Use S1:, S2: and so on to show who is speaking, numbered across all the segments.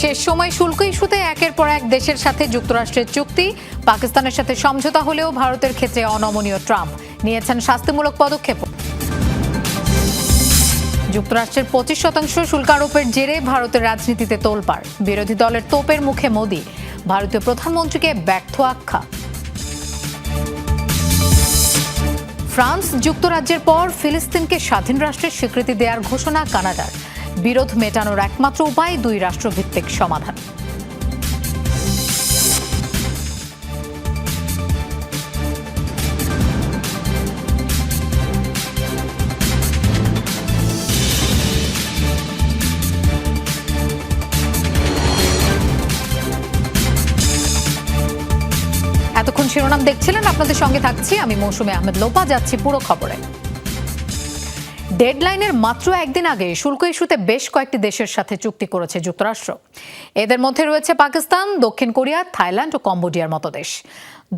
S1: শেষ সময় শুল্ক ইস্যুতে একের পর এক দেশের সাথে যুক্তরাষ্ট্রের চুক্তি, পাকিস্তানের সাথে সমঝোতা হলেও ভারতের ক্ষেত্রে অনমনীয় ট্রাম্প। নিয়েছেন শাস্তিমূলক পদক্ষেপ। যুক্তরাষ্ট্রের পঁচিশ শতাংশ শুল্ক আরোপের জেরে ভারতের রাজনীতিতে তোলপাড়। বিরোধী দলের তোপের মুখে মোদি। ভারতীয় প্রধানমন্ত্রীকে ব্যর্থ আখ্যা। ফ্রান্স যুক্তরাজ্যের পর ফিলিস্তিনকে স্বাধীন রাষ্ট্রের স্বীকৃতি দেওয়ার ঘোষণা কানাডার। বিরোধ মেটানোর একমাত্র উপায় দুই রাষ্ট্রভিত্তিক সমাধান। এতক্ষণ শিরোনাম দেখছিলেন, আপনাদের সঙ্গে থাকছি আমি মৌসুমী আহমেদ লোপা, যাচ্ছি পুরো খবরে। ডেডলাইনের মাত্র একদিন আগে শুল্ক ইস্যুতে বেশ কয়েকটি দেশের সাথে চুক্তি করেছে যুক্তরাষ্ট্র। এদের মধ্যে রয়েছে পাকিস্তান, দক্ষিণ কোরিয়া, থাইল্যান্ড ও কম্বোডিয়ার মতো দেশ।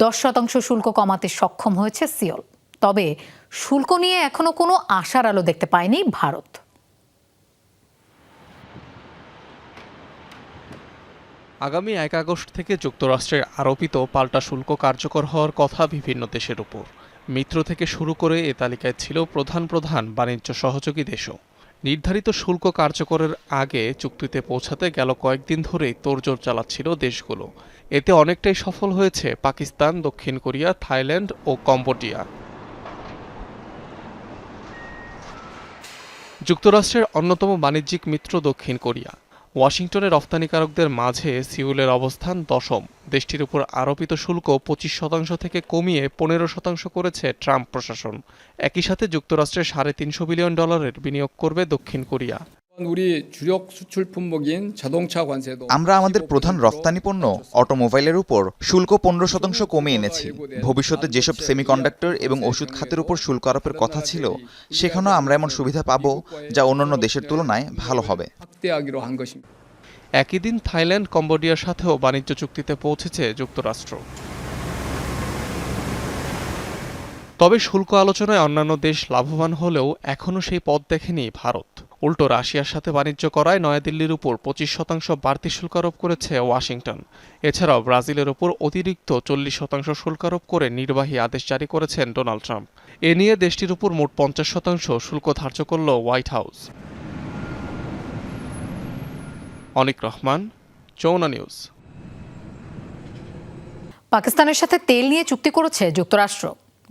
S1: দশ শতাংশ শুল্ক কমাতে সক্ষম হয়েছে সিওল। তবে শুল্ক নিয়ে এখনও কোনো আশার আলো দেখতে পায়নি ভারত।
S2: আগামী এক আগস্ট থেকে যুক্তরাষ্ট্রের আরোপিত পাল্টা শুল্ক কার্যকর হওয়ার কথা বিভিন্ন দেশের উপর। মিত্র থেকে শুরু করে এ তালিকায় ছিল প্রধান প্রধান বাণিজ্য সহযোগী দেশও। নির্ধারিত শুল্ক কার্যকরের আগে চুক্তিতে পৌঁছাতে গেল কয়েকদিন ধরেই তোড়জোড় চালাচ্ছিল দেশগুলো। এতে অনেকটাই সফল হয়েছে পাকিস্তান, দক্ষিণ কোরিয়া, থাইল্যান্ড ও কম্বোডিয়া। যুক্তরাষ্ট্রের অন্যতম বাণিজ্যিক মিত্র দক্ষিণ কোরিয়া। ওয়াশিংটনের রপ্তানিকারকদের মাঝে সিউলের অবস্থান দশম। দেশটির উপর আরোপিত শুল্ক পঁচিশ শতাংশ থেকে কমিয়ে পনেরো শতাংশ করেছে ট্রাম্প প্রশাসন। একই সাথে যুক্তরাষ্ট্রে সাড়ে তিনশো বিলিয়ন ডলারের বিনিয়োগ করবে দক্ষিণ কোরিয়া।
S3: আমরা আমাদের প্রধান রপ্তানি পণ্য অটোমোবাইলের উপর শুল্ক পনেরো শতাংশ কমে এনেছি। ভবিষ্যতে যেসব সেমিকন্ডাক্টর এবং ওষুধ খাতের উপর শুল্ক আরোপের কথা ছিল সেখানেও আমরা এমন সুবিধা পাব যা অন্যান্য দেশের তুলনায় ভালো হবে।
S2: একই দিন থাইল্যান্ড কম্বোডিয়ার সাথেও বাণিজ্য চুক্তিতে পৌঁছেছে যুক্তরাষ্ট্র। তবে শুল্ক আলোচনায় অন্যান্য দেশ লাভবান হলেও এখনও সেই পথ দেখেনি ভারত। উল্টো রাশিয়ার সাথে বাণিজ্য করায় নয়াদিল্লির উপর পঁচিশ শতাংশ বাড়তি শুল্ক আরোপ করেছে ওয়াশিংটন। এছাড়াও ব্রাজিলের উপর অতিরিক্ত চল্লিশ শতাংশ শুল্ক আরোপ করে নির্বাহী আদেশ জারি করেছেন ডোনাল্ড ট্রাম্প। এ নিয়ে দেশটির উপর মোট পঞ্চাশ শতাংশ শুল্ক ধার্য করল হোয়াইট হাউস। অনিক রহমান চৌনা নিউজ।
S1: পাকিস্তানের সাথে তেল নিয়ে চুক্তি করেছে যুক্তরাষ্ট্র।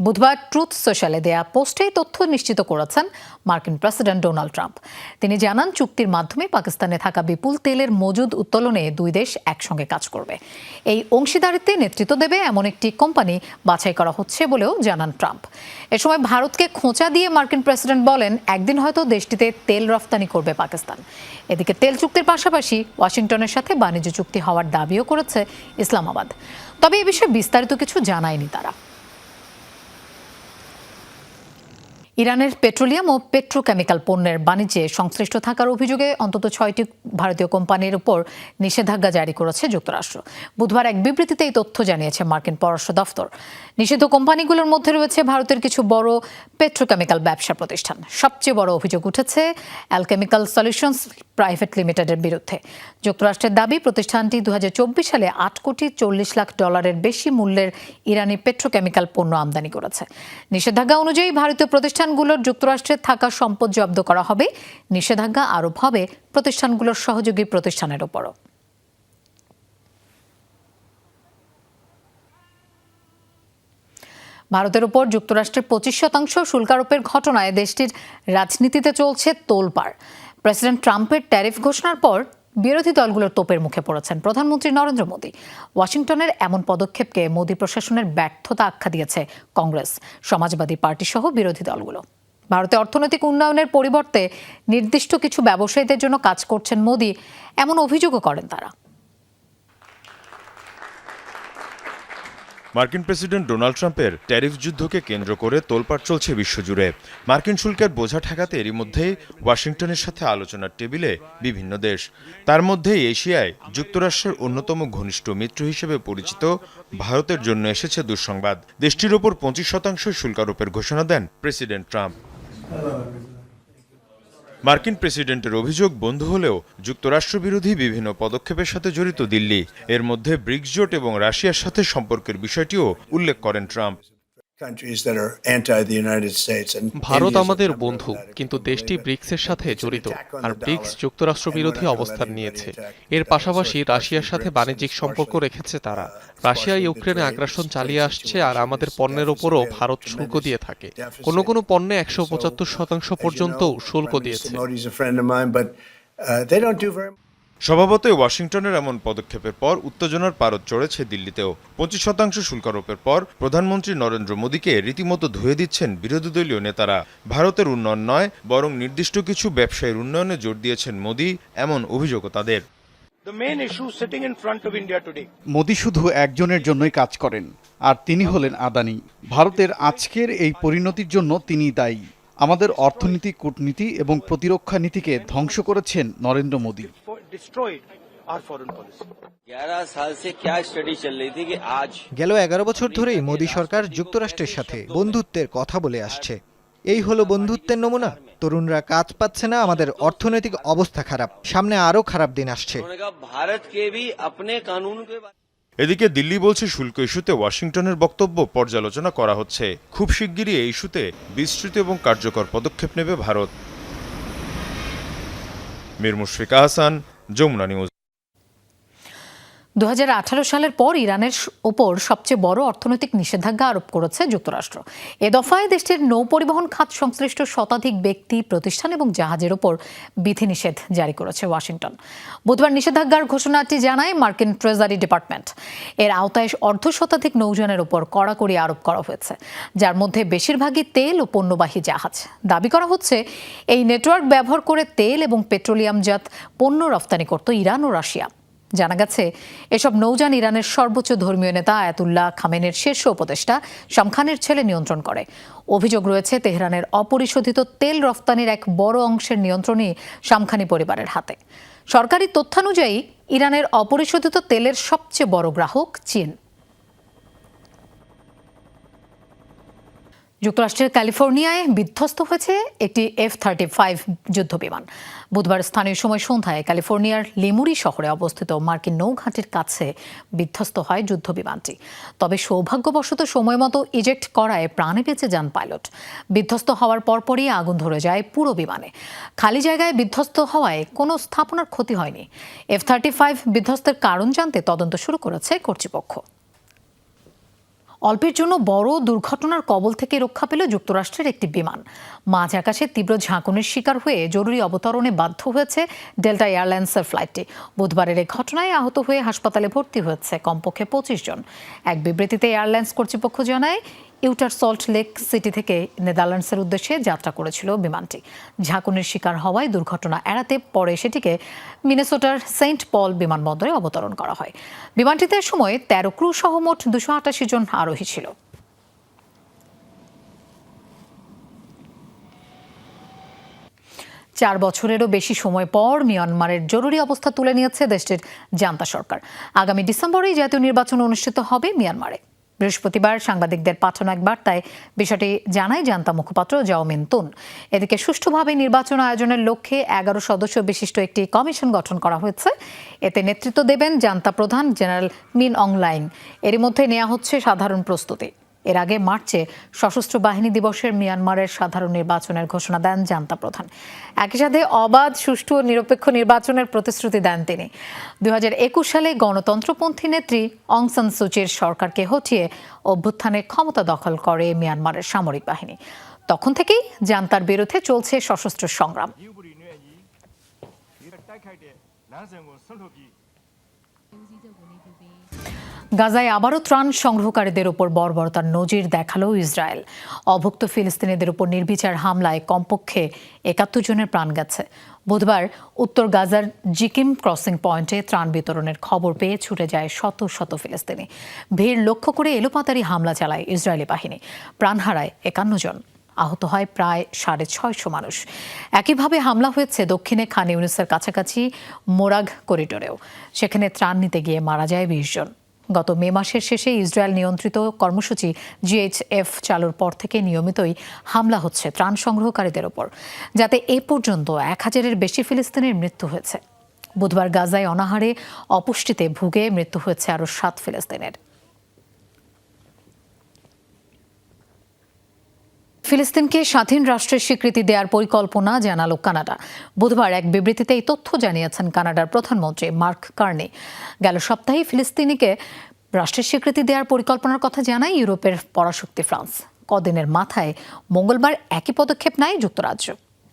S1: বুধবার ট্রুথ সোশ্যালে দেয়া পোস্টে তথ্য নিশ্চিত করেছেন মার্কিন প্রেসিডেন্ট ডোনাল্ড ট্রাম্প। তিনি জানান, চুক্তির মাধ্যমে পাকিস্তানে থাকা বিপুল তেলের মজুদ উত্তোলনে দুই দেশ একসঙ্গে কাজ করবে। এই অংশীদারিত্বে নেতৃত্ব দেবে এমন একটি কোম্পানি বাছাই করা হচ্ছে বলেও জানান ট্রাম্প। এ সময় ভারতকে খোঁচা দিয়ে মার্কিন প্রেসিডেন্ট বলেন, একদিন হয়তো দেশটিতে তেল রফতানি করবে পাকিস্তান। এদিকে তেল চুক্তির পাশাপাশি ওয়াশিংটনের সাথে বাণিজ্য চুক্তি হওয়ার দাবিও করেছে ইসলামাবাদ। তবে এ বিষয়ে বিস্তারিত কিছু জানায়নি তারা। ইরানের পেট্রোলিয়াম ও পেট্রোকেমিক্যাল পণ্যের বাণিজ্যে সংশ্লিষ্ট থাকার অভিযোগে অন্তত ছয়টি ভারতীয় কোম্পানির উপর নিষেধাজ্ঞা জারি করেছে যুক্তরাষ্ট্র। বুধবার এক বিবৃতিতে এই তথ্য জানিয়েছে মার্কিন পররাষ্ট্র দফতর নিষিদ্ধ কোম্পানিগুলোর মধ্যে রয়েছে ভারতের কিছু বড় পেট্রোকেমিক্যাল ব্যবসা প্রতিষ্ঠান। সবচেয়ে বড় অভিযোগ উঠেছে অ্যালকেমিক্যাল সলিউশনস প্রাইভেট লিমিটেডের বিরুদ্ধে। যুক্তরাষ্ট্রের দাবি, প্রতিষ্ঠানটি দু হাজার চব্বিশ সালে আট কোটি চল্লিশ লাখ ডলারের বেশি মূল্যের ইরানি পেট্রোকেমিক্যাল পণ্য আমদানি করেছে। নিষেধাজ্ঞা অনুযায়ী ভারতীয় প্রতিষ্ঠানগুলোর যুক্তরাষ্ট্রে থাকা সম্পদ জব্দ করা হবে। নিষেধাজ্ঞা আরোপ হবে প্রতিষ্ঠানগুলোর সহযোগী প্রতিষ্ঠানের ওপরও। ভারতের উপর যুক্তরাষ্ট্রের পঁচিশ শতাংশ শুল্কারোপের ঘটনায় দেশটির রাজনীতিতে চলছে তোলপাড়। প্রেসিডেন্ট ট্রাম্পের ট্যারিফ ঘোষণার পর বিরোধী দলগুলোর তোপের মুখে পড়েছেন প্রধানমন্ত্রী নরেন্দ্র মোদী। ওয়াশিংটনের এমন পদক্ষেপকে মোদী প্রশাসনের ব্যর্থতা আখ্যা দিয়েছে কংগ্রেস, সমাজবাদী পার্টি সহ বিরোধী দলগুলো। ভারতে অর্থনৈতিক উন্নয়নের পরিবর্তে নির্দিষ্ট কিছু ব্যবসায়ীদের জন্য কাজ করছেন মোদী, এমন অভিযোগও করেন তারা।
S4: মার্কিন প্রেসিডেন্ট ডোনাল্ড ট্রাম্পের ট্যারিফ যুদ্ধকে কেন্দ্র করে তোলপাড় চলছে বিশ্বজুড়ে। মার্কিন শুল্কের বোঝা ঠেকাতে এরই মধ্যেই ওয়াশিংটনের সাথে আলোচনার টেবিলে বিভিন্ন দেশ। তার মধ্যেই এশিয়ায় যুক্তরাষ্ট্রের অন্যতম ঘনিষ্ঠ মিত্র হিসেবে পরিচিত ভারতের জন্য এসেছে দুঃসংবাদ। দেশটির ওপর পঁচিশ শতাংশ শুল্ক আরোপের ঘোষণা দেন প্রেসিডেন্ট ট্রাম্প। মার্কিন প্রেসিডেন্টের অভিযোগ বন্ধ হলেও যুক্তরাষ্ট্রবিরোধী বিভিন্ন পদক্ষেপের সাথে জড়িত দিল্লি। এর মধ্যে ব্রিক্স জোট এবং রাশিয়ার সাথে সম্পর্কের বিষয়টিও উল্লেখ করেন ট্রাম্প।
S2: ভারত আমাদের বন্ধু কিন্তু দেশটি ব্রিক্সের সাথে জড়িত। আর ব্রিক্স যুক্তরাষ্ট্র বিরোধী অবস্থান নিয়েছে। এর পাশাপাশি রাশিয়ার সাথে বাণিজ্যিক সম্পর্ক রেখেছে তারা। রাশিয়া ইউক্রেনে আগ্রাসন চালিয়ে আসছে আর আমাদের পণ্যের ওপরও ভারত শুল্ক দিয়ে থাকে। কোনো কোনো পণ্যে একশো পঁচাত্তর শতাংশ পর্যন্ত শুল্ক দিয়েছে।
S4: স্বভাবতই ওয়াশিংটনের এমন পদক্ষেপের পর উত্তেজনার পারদ চড়েছে দিল্লিতেও। পঁচিশ শতাংশ শুল্ক আরোপের পর প্রধানমন্ত্রী নরেন্দ্র মোদীকে রীতিমতো ধুয়ে দিচ্ছেন বিরোধী দলীয় নেতারা। ভারতের উন্নয়ন নয় বরং নির্দিষ্ট কিছু ব্যবসায়ের উন্নয়নে জোর দিয়েছেন মোদী এমন অভিযোগও তাদের।
S5: মোদি শুধু একজনের জন্যই কাজ করেন আর তিনি হলেন আদানি। ভারতের আজকের এই পরিণতির জন্য তিনি দায়ী। আমাদের অর্থনীতি কূটনীতি এবং প্রতিরক্ষা নীতিকে ধ্বংস করেছেন নরেন্দ্র মোদী।
S6: গেল এগারো বছর ধরেই মোদী সরকার যুক্তরাষ্ট্রের সাথে বন্ধুত্বের কথা বলে আসছে। এই হলো বন্ধুত্বের নমুনা। তরুণরা কাজ পাচ্ছে না আমাদের অর্থনৈতিক অবস্থা খারাপ। সামনে আরও খারাপ দিন আসছে।
S4: এদিকে দিল্লি বলছে শুল্ক ইস্যুতে ওয়াশিংটনের বক্তব্য পর্যালোচনা করা হচ্ছে। খুব শিগগিরই এই ইস্যুতে বিস্তৃত এবং কার্যকর পদক্ষেপ নেবে ভারত। মির মুশফিকা হাসান যমুনা নিউজ।
S1: দু হাজার আঠারো সালের পর ইরানের ওপর সবচেয়ে বড় অর্থনৈতিক নিষেধাজ্ঞা আরোপ করেছে যুক্তরাষ্ট্র। এ দফায় দেশটির নৌ পরিবহন খাত সংশ্লিষ্ট শতাধিক ব্যক্তি, প্রতিষ্ঠান এবং জাহাজের ওপর বিধিনিষেধ জারি করেছে ওয়াশিংটন। বুধবার নিষেধাজ্ঞার ঘোষণাটি জানায় মার্কিন ট্রেজারি ডিপার্টমেন্ট। এর আওতায় অর্ধ শতাধিক নৌযানের ওপর কড়াকড়ি আরোপ করা হয়েছে, যার মধ্যে বেশিরভাগই তেল ও পণ্যবাহী জাহাজ। দাবি করা হচ্ছে, এই নেটওয়ার্ক ব্যবহার করে তেল এবং পেট্রোলিয়ামজাত পণ্য রফতানি করত ইরান ও রাশিয়া। জানা গেছে, এসব নৌযান ইরানের সর্বোচ্চ ধর্মীয় নেতা আয়াতুল্লাহ খামেনের শীর্ষ উপদেষ্টা শামখানের ছেলে নিয়ন্ত্রণ করে। অভিযোগ রয়েছে, তেহরানের অপরিশোধিত তেল রফতানির এক বড় অংশের নিয়ন্ত্রণই শামখানি পরিবারের হাতে। সরকারি তথ্যানুযায়ী, ইরানের অপরিশোধিত তেলের সবচেয়ে বড় গ্রাহক চীন। যুক্তরাষ্ট্রের ক্যালিফোর্নিয়ায় বিধ্বস্ত হয়েছে একটি এফ থার্টি ফাইভ যুদ্ধ বিমান বুধবার স্থানীয় সময় সন্ধ্যায় ক্যালিফোর্নিয়ার লিমুরি শহরে অবস্থিত মার্কিন নৌঘাটির কাছে বিধ্বস্ত হয় যুদ্ধ বিমানটি তবে সৌভাগ্যবশত সময় মতো ইজেক্ট করায় প্রাণে বেঁচে যান পাইলট। বিধ্বস্ত হওয়ার পরপরই আগুন ধরে যায় পুরো বিমানে। খালি জায়গায় বিধ্বস্ত হওয়ায় কোনো স্থাপনার ক্ষতি হয়নি। এফ থার্টি ফাইভ বিধ্বস্তের কারণ জানতে তদন্ত শুরু করেছে কর্তৃপক্ষ। অল্পের জন্য বড় দুর্ঘটনার কবল থেকে রক্ষা পেল যুক্তরাষ্ট্রের একটি বিমান। মাঝ আকাশে তীব্র ঝাঁকুনির শিকার হয়ে জরুরি অবতরণে বাধ্য হয়েছে ডেল্টা এয়ারলাইন্সের ফ্লাইটটি। বুধবারের এই ঘটনায় আহত হয়ে হাসপাতালে ভর্তি হয়েছে কমপক্ষে পঁচিশ জন। এক বিবৃতিতে এয়ারলাইন্স কর্তৃপক্ষ জানায় ইউটার সল্ট লেক সিটি থেকে নেদারল্যান্ডসের উদ্দেশ্যে যাত্রা করেছিল বিমানটি। ঝাঁকুনির শিকার হওয়ায় দুর্ঘটনা এড়াতে পরে সেটিকে মিনেসোটার সেন্ট পল বিমানবন্দরে অবতরণ করা হয়। বিমানটিতে সময় তেরো ক্রু সহ মোট দুশো আটাশি জন আরোহী ছিল। চার বছরেরও বেশি সময় পর মিয়ানমারের জরুরি অবস্থা তুলে নিয়েছে দেশটির জান্তা সরকার। আগামী ডিসেম্বরেই জাতীয় নির্বাচন অনুষ্ঠিত হবে মিয়ানমারে। বৃহস্পতিবার সাংবাদিকদের পাঠানো এক বার্তায় বিষয়টি জানাই জানতা মুখপাত্র জাওমিন তুন। এদিকে সুষ্ঠুভাবে নির্বাচন আয়োজনের লক্ষ্যে এগারো সদস্য বিশিষ্ট একটি কমিশন গঠন করা হয়েছে। এতে নেতৃত্ব দেবেন জান্তা প্রধান জেনারেল মিন অংলাইন এর মধ্যে নেওয়া হচ্ছে সাধারণ প্রস্তুতি। এর আগে মার্চে সশস্ত্র বাহিনী দিবসের মিয়ানমারের সাধারণ নির্বাচনের ঘোষণা দেন জান্তা প্রধান। একই সাথে অবাধ, সুষ্ঠু ও নিরপেক্ষ নির্বাচনের প্রতিশ্রুতি দেন তিনি। দুই সালে গণতন্ত্রপন্থী নেত্রী অং সান সুচির সরকারকে হটিয়ে অভ্যুত্থানের ক্ষমতা দখল করে মিয়ানমারের সামরিক বাহিনী। তখন থেকেই জান্তার বিরুদ্ধে চলছে সশস্ত্র সংগ্রাম। গাজায় আবারও ত্রাণ সংগ্রহকারীদের উপর বর্বরতার নজির দেখাল ইসরায়েল। অভুক্ত ফিলিস্তিনিদের উপর নির্বিচার হামলায় কমপক্ষে একাত্তর জনের প্রাণ গেছে। বুধবার উত্তর গাজার জিকিম ক্রসিং পয়েন্টে ত্রাণ বিতরণের খবর পেয়ে ছুটে যায় শত শত ফিলিস্তিনি। ভিড় লক্ষ্য করে এলোপাতারি হামলা চালায় ইসরায়েলি বাহিনী। প্রাণ হারায় একান্ন জন। আহত হয় প্রায় সাড়ে ছয়শো মানুষ। একইভাবে হামলা হয়েছে দক্ষিণে খান ইউনিসের কাছাকাছি মোরাগ করিডোরেও। সেখানে ত্রাণ নিতে গিয়ে মারা যায় বিশ জন। গত মে মাসের শেষে ইসরায়েল নিয়ন্ত্রিত কর্মসূচি জিএইচএফ চালুর পর থেকে নিয়মিতই হামলা হচ্ছে ত্রাণ সংগ্রহকারীদের ওপর, যাতে এ পর্যন্ত এক হাজারের বেশি ফিলিস্তিনের মৃত্যু হয়েছে। বুধবার গাজায় অনাহারে অপুষ্টিতে ভুগে মৃত্যু হয়েছে আরও সাত ফিলিস্তিনের। ফিলিস্তিনকে স্বাধীন রাষ্ট্রের স্বীকৃতি দেওয়ার পরিকল্পনা জানালো কানাডা। বুধবার এক বিবৃতিতে এই তথ্য জানিয়েছেন কানাডার প্রধানমন্ত্রী মার্ক কার্নি। গেল সপ্তাহে ফিলিস্তিনিকে রাষ্ট্রের স্বীকৃতি দেওয়ার পরিকল্পনার কথা জানায় ইউরোপের পরাশক্তি ফ্রান্স। কদিনের মাথায় মঙ্গলবার একই পদক্ষেপ নেয় যুক্তরাজ্য।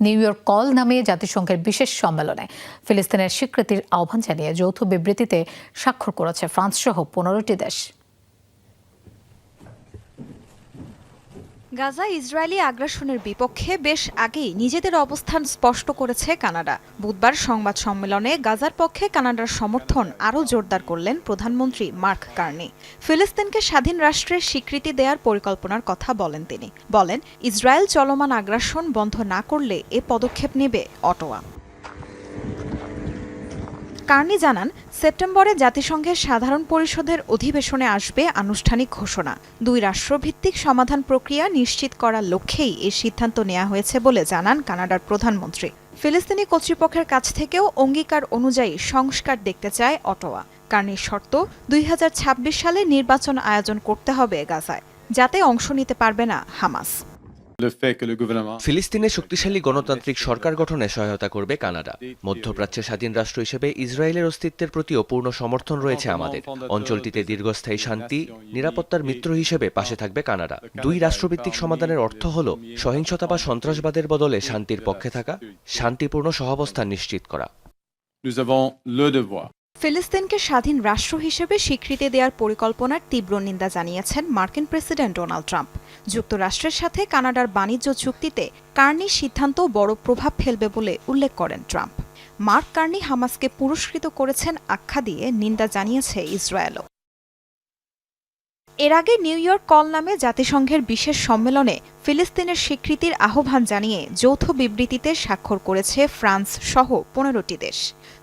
S1: নিউ ইয়র্ক কল নামে জাতিসংঘের বিশেষ সম্মেলনে ফিলিস্তিনের স্বীকৃতির আহ্বান জানিয়ে যৌথ বিবৃতিতে স্বাক্ষর করেছে ফ্রান্স সহ পনেরোটি দেশ।
S7: গাজা ইসরায়েলি আগ্রাসনের বিপক্ষে বেশ আগেই নিজেদের অবস্থান স্পষ্ট করেছে কানাডা। বুধবার সংবাদ সম্মেলনে গাজার পক্ষে কানাডার সমর্থন আরও জোরদার করলেন প্রধানমন্ত্রী মার্ক কার্নি। ফিলিস্তিনকে স্বাধীন রাষ্ট্রের স্বীকৃতি দেওয়ার পরিকল্পনার কথা বলেন তিনি। বলেন, ইসরায়েল চলমান আগ্রাসন বন্ধ না করলে এ পদক্ষেপ নেবে অটোয়া। কার্নি জানান, সেপ্টেম্বরে জাতিসংঘের সাধারণ পরিষদের অধিবেশনে আসবে আনুষ্ঠানিক ঘোষণা। দুই রাষ্ট্রভিত্তিক সমাধান প্রক্রিয়া নিশ্চিত করার লক্ষ্যেই এই সিদ্ধান্ত নেওয়া হয়েছে বলে জানান কানাডার প্রধানমন্ত্রী। ফিলিস্তিনি কর্তৃপক্ষের কাছ থেকেও অঙ্গীকার অনুযায়ী সংস্কার দেখতে চায় অটোয়া। কার্নির শর্ত, দুই হাজার ছাব্বিশ সালে নির্বাচন আয়োজন করতে হবে গাজায়, যাতে অংশ নিতে পারবে না হামাস।
S8: ফিলিস্তিনে শক্তিশালী গণতান্ত্রিক সরকার গঠনে সহায়তা করবে কানাডা। মধ্যপ্রাচ্যের স্বাধীন রাষ্ট্র হিসেবে ইসরায়েলের অস্তিত্বের প্রতিও পূর্ণ সমর্থন রয়েছে আমাদের। অঞ্চলটিতে দীর্ঘস্থায়ী শান্তি নিরাপত্তার মিত্র হিসেবে পাশে থাকবে কানাডা। দুই রাষ্ট্রভিত্তিক সমাধানের অর্থ হল সহিংসতা বা সন্ত্রাসবাদের বদলে শান্তির পক্ষে থাকা শান্তিপূর্ণ সহাবস্থান নিশ্চিত করা।
S7: ফিলিস্তিনকে স্বাধীন রাষ্ট্র হিসেবে স্বীকৃতি দেওয়ার পরিকল্পনার তীব্র নিন্দা জানিয়েছেন মার্কিন প্রেসিডেন্ট ডোনাল্ড ট্রাম্প। যুক্তরাষ্ট্রের সাথে কানাডার বাণিজ্য চুক্তিতে কার্নি সিদ্ধান্ত বড় প্রভাব ফেলবে বলে উল্লেখ করেন ট্রাম্প। মার্ক কার্নি হামাসকে পুরস্কৃত করেছেন আখ্যা দিয়ে নিন্দা জানিয়েছে ইসরায়েলও। এর আগে নিউ ইয়র্ক কল নামে জাতিসংঘের বিশেষ সম্মেলনে ফিলিস্তিনের স্বীকৃতির আহ্বান জানিয়ে যৌথ বিবৃতিতে স্বাক্ষর করেছে ফ্রান্স সহ পনেরোটি দেশ।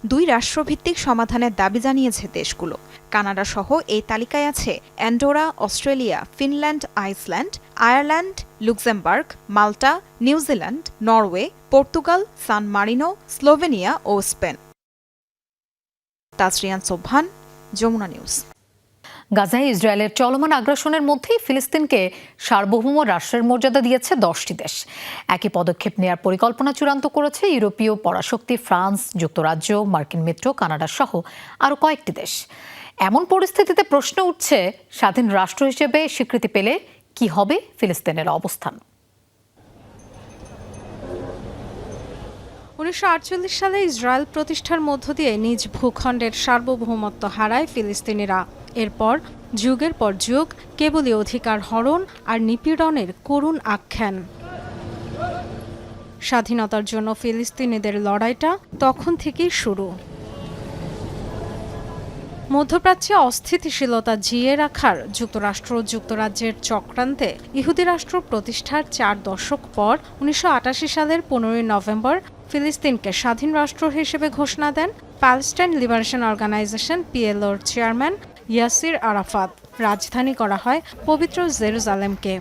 S7: দুই রাষ্ট্রভিত্তিক সমাধানের দাবি জানিয়েছে দেশগুলো। কানাডা সহ এই তালিকায় আছে Andorra, Australia, Finland, Iceland, Ireland, Luxembourg, Malta New Zealand Norway, Portugal, San Marino, Slovenia ও স্পেন। তাজরিয়ান সোবহান যমুনা নিউজ।
S1: গাজায় ইসরায়েলের চলমান আগ্রাসনের মধ্যেই ফিলিস্তিনকে সার্বভৌম রাষ্ট্রের মর্যাদা দিয়েছে দশটি দেশ। একই পদক্ষেপ নেওয়ার পরিকল্পনা চূড়ান্ত করেছে ইউরোপীয় পরাশক্তি ফ্রান্স, যুক্তরাজ্য, মার্কিন মিত্র, কানাডা সহ আরও কয়েকটি দেশ। এমন পরিস্থিতিতে প্রশ্ন উঠছে স্বাধীন রাষ্ট্র হিসেবে স্বীকৃতি পেলে কি হবে ফিলিস্তিনের অবস্থান।
S9: উনিশশো আটচল্লিশ সালে ইসরায়েল প্রতিষ্ঠার মধ্য দিয়ে নিজ ভূখণ্ডের সার্বভৌমত্ব হারায় ফিলিস্তিনিরা। এরপর যুগের পর যুগ কেবলই অধিকার হরণ আর নিপীড়নের করুণ আখ্যান। স্বাধীনতার জন্য ফিলিস্তিনিদের লড়াইটা তখন থেকেই শুরু। মধ্যপ্রাচ্যে অস্থিতিশীলতা জিয়ে রাখার যুক্তরাষ্ট্র যুক্তরাজ্যের চক্রান্তে ইহুদি রাষ্ট্র প্রতিষ্ঠার চার দশক পর উনিশশো আটাশি সালের পনেরোই নভেম্বর ফিলিস্তিনকে স্বাধীন রাষ্ট্র হিসেবে ঘোষণা দেন। প্যালেস্টাইন লিবারেশন অর্গানাইজেশন, পিএলওর চেয়ারম্যান ইয়াসির আরাফাত। রাজধানী করা হয় পবিত্র জেরুজালেমকে।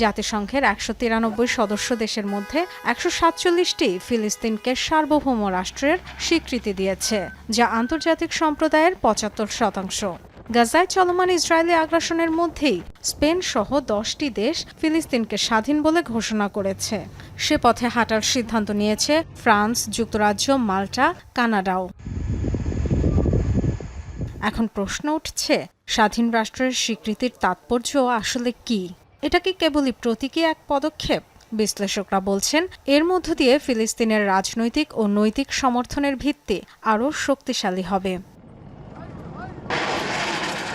S9: জাতিসংঘের একশো তিরানব্বই সদস্য দেশের মধ্যে একশো সাতচল্লিশটি ফিলিস্তিনকে সার্বভৌম রাষ্ট্রের স্বীকৃতি দিয়েছে, যা আন্তর্জাতিক সম্প্রদায়ের পঁচাত্তর শতাংশ। গাজায় চলমান ইসরায়েলি আগ্রাসনের মধ্যেই স্পেন সহ দশটি দেশ ফিলিস্তিনকে স্বাধীন বলে ঘোষণা করেছে। সে পথে হাঁটার সিদ্ধান্ত নিয়েছে ফ্রান্স, যুক্তরাজ্য, মাল্টা, কানাডাও। এখন প্রশ্ন উঠছে, স্বাধীন রাষ্ট্রের স্বীকৃতির তাৎপর্য আসলে কি? এটা কি কেবলই প্রতীকী এক পদক্ষেপ? বিশ্লেষকরা বলছেন, এর মধ্য দিয়ে ফিলিস্তিনের রাজনৈতিক ও নৈতিক সমর্থনের ভিত্তি আরও শক্তিশালী হবে।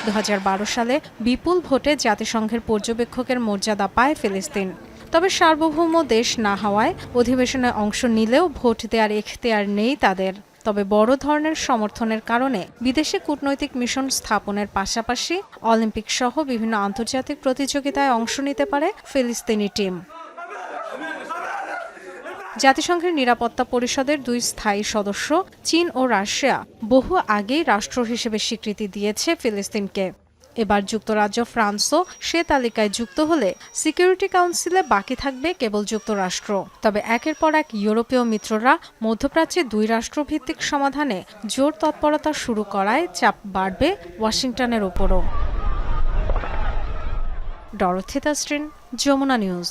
S9: দু হাজার বারো সালে বিপুল ভোটে জাতিসংঘের পর্যবেক্ষকের মর্যাদা পায় ফিলিস্তিন। তবে সার্বভৌম দেশ না হওয়ায় অধিবেশনে অংশ নিলেও ভোট দেওয়ার এখতিয়ার নেই তাদের। তবে বড় ধরনের সমর্থনের কারণে বিদেশে কূটনৈতিক মিশন স্থাপনের পাশাপাশি অলিম্পিক সহ বিভিন্ন আন্তর্জাতিক প্রতিযোগিতায় অংশ নিতে পারে ফিলিস্তিনি টিম। জাতিসংঘের নিরাপত্তা পরিষদের দুই স্থায়ী সদস্য চীন ও রাশিয়া বহু আগেই রাষ্ট্র হিসেবে স্বীকৃতি দিয়েছে ফিলিস্তিনকে। এবার যুক্তরাজ্য ফ্রান্সও সে তালিকায় যুক্ত হলে সিকিউরিটি কাউন্সিলে বাকি থাকবে কেবল যুক্তরাষ্ট্র। তবে একের পর এক ইউরোপীয় মিত্ররা মধ্যপ্রাচ্যে দুই রাষ্ট্রভিত্তিক সমাধানে জোর তৎপরতা শুরু করায় চাপ বাড়বে ওয়াশিংটনের স্ট্রিন যমুনা নিউজ।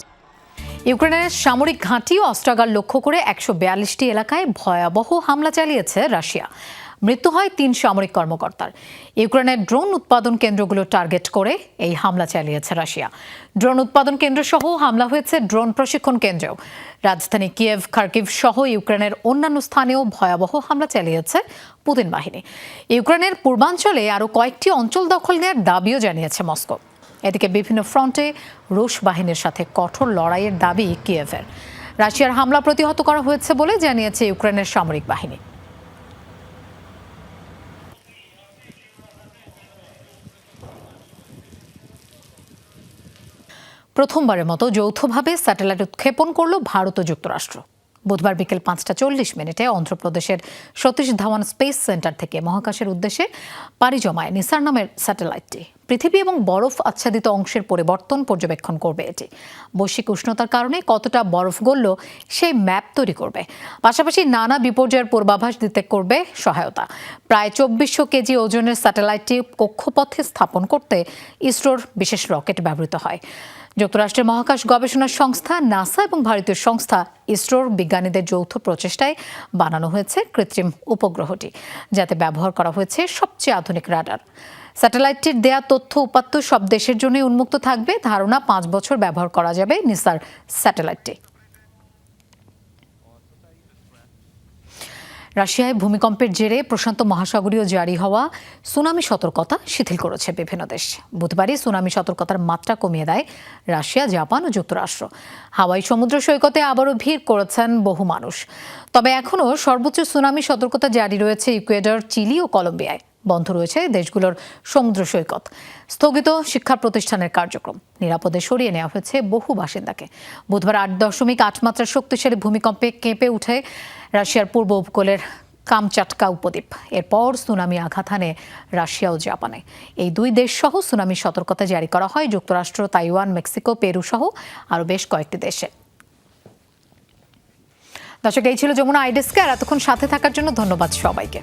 S1: ইউক্রেনের সামরিক ঘাঁটি অস্ত্রাগার লক্ষ্য করে একশো এলাকায় ভয়াবহ হামলা চালিয়েছে রাশিয়া। মৃত্যু হয় তিন সামরিক কর্মকর্তার। ইউক্রেনের ড্রোন উৎপাদন কেন্দ্রগুলো টার্গেট করে এই হামলা চালিয়েছে রাশিয়া। ড্রোন উৎপাদন কেন্দ্র সহ হামলা হয়েছে ড্রোন প্রশিক্ষণ কেন্দ্রেও। রাজধানী কিয়েভ, খার্কিভ সহ ইউক্রেনের অন্যান্য স্থানেও ভয়াবহ হামলা চালিয়েছে পুতিন বাহিনী। ইউক্রেনের পূর্বাঞ্চলে আরও কয়েকটি অঞ্চল দখল নেওয়ার দাবিও জানিয়েছে মস্কো। এদিকে বিভিন্ন ফ্রন্টে রুশ বাহিনীর সাথে কঠোর লড়াইয়ের দাবি কিয়েভের। রাশিয়ার হামলা প্রতিহত করা হয়েছে বলে জানিয়েছে ইউক্রেনের সামরিক বাহিনী। প্রথমবারের মতো যৌথভাবে স্যাটেলাইট উৎক্ষেপণ করল ভারত ও যুক্তরাষ্ট্র। বুধবার বিকেল পাঁচটা চল্লিশ মিনিটে অন্ধ্রপ্রদেশের সতীশ ধাওয়ান স্পেস সেন্টার থেকে মহাকাশের উদ্দেশ্যে পাড়ি জমায় নিসার নামের স্যাটেলাইটটি। পৃথিবী এবং বরফ আচ্ছাদিত অংশের পরিবর্তন পর্যবেক্ষণ করবে এটি। বৈশ্বিক উষ্ণতার কারণে কতটা বরফ গলল সেই ম্যাপ তৈরি করবে। পাশাপাশি নানা বিপর্যয়ের পূর্বাভাস দিতে করবে সহায়তা। প্রায় চব্বিশশো কেজি ওজনের স্যাটেলাইটটি কক্ষপথে স্থাপন করতে ইসরোর বিশেষ রকেট ব্যবহৃত হয়। যুক্তরাষ্ট্রের মহাকাশ গবেষণা সংস্থা নাসা এবং ভারতীয় সংস্থা ইসরোর বিজ্ঞানীদের যৌথ প্রচেষ্টায় বানানো হয়েছে কৃত্রিম উপগ্রহটি, যাতে ব্যবহার করা হয়েছে সবচেয়ে আধুনিক রাডার। স্যাটেলাইটটির দেয়া তথ্য উপাত্ত সব দেশের জন্য উন্মুক্ত থাকবে। ধারণা, পাঁচ বছর ব্যবহার করা যাবে নিসার স্যাটেলাইটটি। রাশিয়ায় ভূমিকম্পের জেরে প্রশান্ত মহাসাগরীয় জারি হওয়া সুনামি সতর্কতা শিথিল করেছে বিভিন্ন দেশ। বুধবারই সুনামি সতর্কতার মাত্রা কমিয়ে দেয় রাশিয়া, জাপান ও যুক্তরাষ্ট্র। হাওয়াই সমুদ্র সৈকতে আবারও ভিড় করেছেন বহু মানুষ। তবে এখনও সর্বোচ্চ সুনামি সতর্কতা জারি রয়েছে ইকুয়েডর, চিলি ও কলম্বিয়ায়। বন্ধ রয়েছে দেশগুলোর সমুদ্র সৈকত। স্থগিত শিক্ষা প্রতিষ্ঠানের কার্যক্রম। নিরাপদে সরিয়ে নেওয়া হয়েছে বহু বাসিন্দাকে। বুধবার আট দশমিক আট মাত্রার শক্তিশালী ভূমিকম্পে কেঁপে উঠে রাশিয়ার পূর্ব উপকূলের কামচাটকা উপদ্বীপ। এরপর সুনামি আঘাত হানে রাশিয়া ও জাপানে। এই দুই দেশ সহ সুনামি সতর্কতা জারি করা হয়। যুক্তরাষ্ট্র, তাইওয়ান, মেক্সিকো, পেরু সহ আরও বেশ কয়েকটি দেশে। দর্শক, এই ছিল যমুনা আইডেস্কে আর এতক্ষণ সাথে থাকার জন্য ধন্যবাদ সবাইকে।